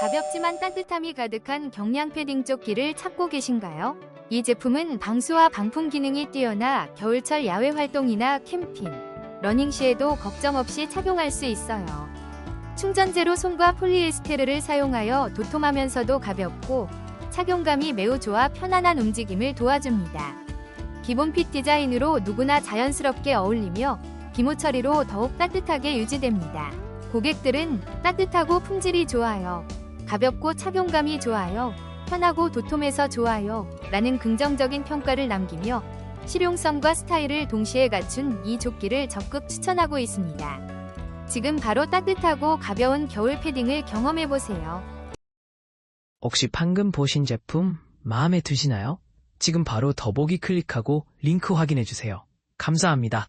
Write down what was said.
가볍지만 따뜻함이 가득한 경량 패딩 조끼를 찾고 계신가요? 이 제품은 방수와 방풍 기능이 뛰어나 겨울철 야외 활동이나 캠핑, 러닝 시에도 걱정 없이 착용할 수 있어요. 충전재로 솜과 폴리에스테르를 사용하여 도톰하면서도 가볍고 착용감이 매우 좋아 편안한 움직임을 도와줍니다. 기본 핏 디자인으로 누구나 자연스럽게 어울리며 기모 처리로 더욱 따뜻하게 유지됩니다. 고객들은 따뜻하고 품질이 좋아요. 가볍고 착용감이 좋아요. 편하고 도톰해서 좋아요. 라는 긍정적인 평가를 남기며 실용성과 스타일을 동시에 갖춘 이 조끼를 적극 추천하고 있습니다. 지금 바로 따뜻하고 가벼운 겨울 패딩을 경험해보세요. 혹시 방금 보신 제품 마음에 드시나요? 지금 바로 더보기 클릭하고 링크 확인해주세요. 감사합니다.